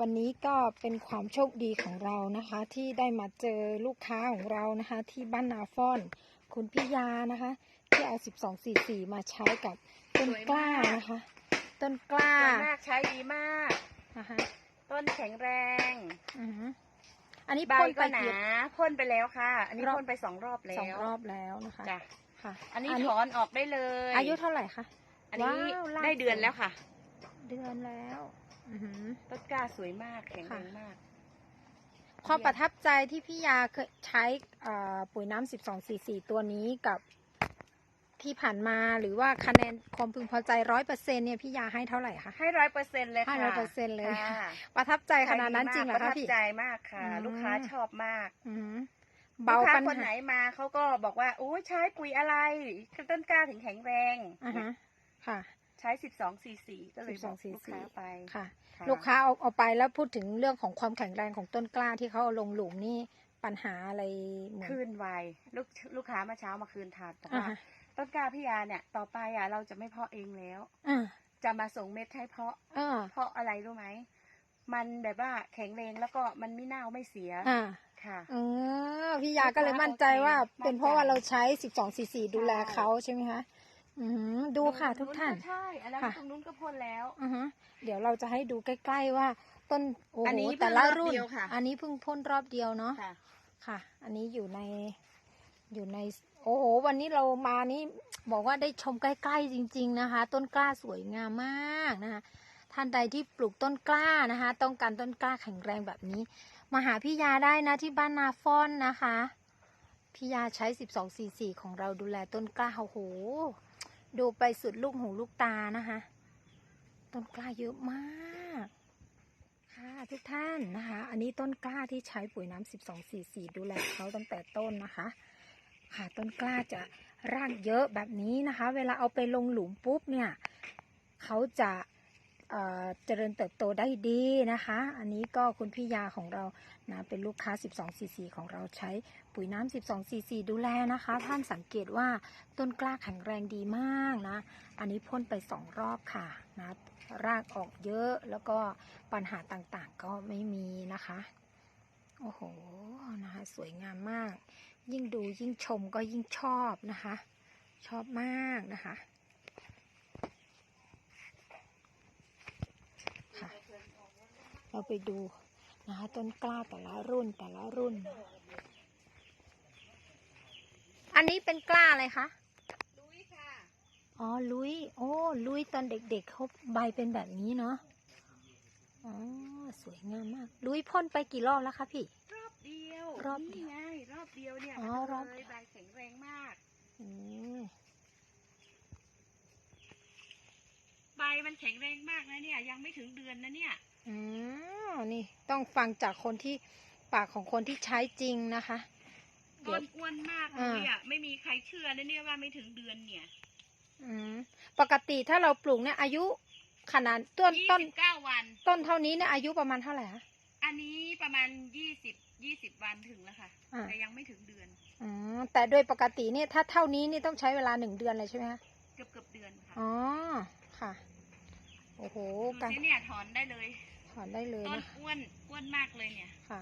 วันนี้ก็เป็นความโชคดีของเรานะคะ ที่ได้มาเจอลูกค้าของเรานะคะ ที่บ้านนาฟอน คุณพิยานะคะ ที่เอา 12 4 4 มาใช้กับต้นกล้านะคะ ต้นกล้าสวยมากใช้ดีมากนะคะต้นแข็งแรงอือฮึอันนี้ใบพ่นไปก็หนากี่ พ่นไปแล้วค่ะ อันนี้รอบ พ่นไปสองรอบแล้วสองรอบแล้วนะคะจ้ะค่ะอันนี้ถอนออกได้เลยอายุเท่าไหร่คะ อันนี้ว้าวลาก ได้เดือนแล้วค่ะ เดือนแล้ว อือหือ ต้นกล้าสวยมากแข็งแรงมาก ความประทับใจที่พี่ยาเคยใช้เอ่อปุ๋ยน้ำสิบสองสี่สี่ตัวนี้กับที่ผ่านมาหรือว่าคะแนนความพึงพอใจร้อยเปอร์เซ็นเนี่ยพี่ยาให้เท่าไหร่คะ ให้ร้อยเปอร์เซ็นต์เลยค่ะให้100%เลยค่ะ ประทับใจขนาดนั้นจริงเหรอประคะทับพี่ใจมากค่ะอืมลูกค้าชอบมากอือหือลูเบากค้าปัญคนไหนหามาเขาก็บอกว่าโอ้ยใช้ปุ๋ยอะไรต้นกล้าถึงแข็งแรงอ่าฮะค่ะ ใช้สิบสองสี่สี่ก็เลยบอก12ลูกค้าไปค่ะะ ลูกค้าเอาเอาไปแล้วพูดถึงเรื่องของความแข็งแรงของต้นกล้าที่เขาเอาลงหลุมนี่ปัญหาอะไรเหมือน คืนไวลูกลูกค้ามาเช้ามาคืนทานบอกอ่าว่าฮะ ต้นกล้าพี่ยาเนี่ย ต่อไปอะเราจะไม่เพาะเองแล้ว อ่าจะมาส่งเม็ดให้เพาะ อ่าเพาะอะไรรู้ไหม มันแบบว่าแข็งแรงแล้วก็มันไม่เน่าไม่เสียอ่าค่ะ เออพี่ยาก็เลยมั่นใจว่าโอเคเป็นเพราะว่ามั่นใจเราใช้สิบสองสี่สี่ดูแลใช่เขาใช่ไหมคะ อือหือดูค่ะทุกท่านใช่อันนั้นค่ะตรงนู้นก็พ่นแล้วอือฮะเดี๋ยวเราจะให้ดูใกล้ ๆว่า ต้นโอ้อันโหนี้เพิ่งแต่ละรอบรุ่นเดียวค่ะอันนี้เพิ่งพ่นรอบเดียวเนาะค่ะค่ะ อันนี้อยู่ในอยู่ใน โอ้โห วันนี้เรามานี้บอกว่าได้ชมใกล้ ๆ จริง ๆนะคะ ต้นกล้าสวยงามมากนะคะท่านใดที่ปลูกต้นกล้านะคะ ต้องการต้นกล้าแข็งแรงแบบนี้ มาหาพี่ยาได้นะที่บ้านนาฟอนนะคะพี่ยาใช้ 12 4 4 ของเราดูแลต้นกล้าโอ้โห ดูไปสุดลูกหูลูกตานะคะ ต้นกล้าเยอะมาก ค่ะทุกท่านนะคะ อันนี้ต้นกล้าที่ใช้ปุ๋ยน้ำสิบสองสี่สี่ดูแลเขาตั้งแต่ต้นนะคะ ค่ะต้นกล้าจะรากเยอะแบบนี้นะคะ เวลาเอาไปลงหลุมปุ๊บเนี่ย เขาจะ เจริญเติบโตได้ดีนะคะ อันนี้ก็คุณพี่ยาของเรานะเป็นลูกค้า 12 4 4ของเราใช้ปุ๋ยน้ำ 12 4 4ดูแลนะคะ ท่านสังเกตว่าต้นกล้าแข็งแรงดีมากนะ อันนี้พ่นไปสองรอบค่ะนะรากออกเยอะแล้วก็ปัญหาต่างๆก็ไม่มีนะคะ โอ้โหนะคะสวยงามมาก ยิ่งดูยิ่งชมก็ยิ่งชอบนะคะ ชอบมากนะคะ เราไปดูนะคะต้นกล้าแต่ละรุ่นแต่ละรุ่น อันนี้เป็นกล้าอะไรคะลุยค่ะ อ๋อลุย โอ้ลุยตอนเด็กๆเขาใบเป็นแบบนี้เนาะ อ๋อสวยงามมาก ลุยพ่นไปกี่รอบแล้วคะพี่ รอบเดียว รอบเดียวนี่ไงรอบเดียวเนี่ยอ๋อรอบเลยใบแข็งแรงมากอืมใบมันแข็งแรงมากนะเนี่ย ยังไม่ถึงเดือนนะเนี่ย อืมนี่ต้องฟังจากคนที่ปากของคนที่ใช้จริงนะคะเดี๋ต้ยวนอ้วนมากเลอ่ายอะไม่มีใครเชื่อนะเนี่ยว่าไม่ถึงเดือนเนี่ย อืมปกติถ้าเราปลูกเนี่ยอายุขนาดต้นยี่ต้นสิบเก้าวัน ต้นเท่านี้เนี่ยอายุประมาณเท่าไหร่คะอันนี้ประมาณยี่สิบยี่สิบวันถึงแล้วค่ะอ่าแต่ยังไม่ถึงเดือนอืมแต่โดยปกติเนี่ยถ้าเท่านี้นี่ต้องใช้เวลาหนึ่งเดือนเลยใช่ไหมคะเกือบเกือบเดือนค่ะอ๋อค่ะ โอ้โหดูการสิเนี่ยถอนได้เลย ถอนได้เลยต้นนะอ้วนอ้วนมากเลยเนี่ยค่ะ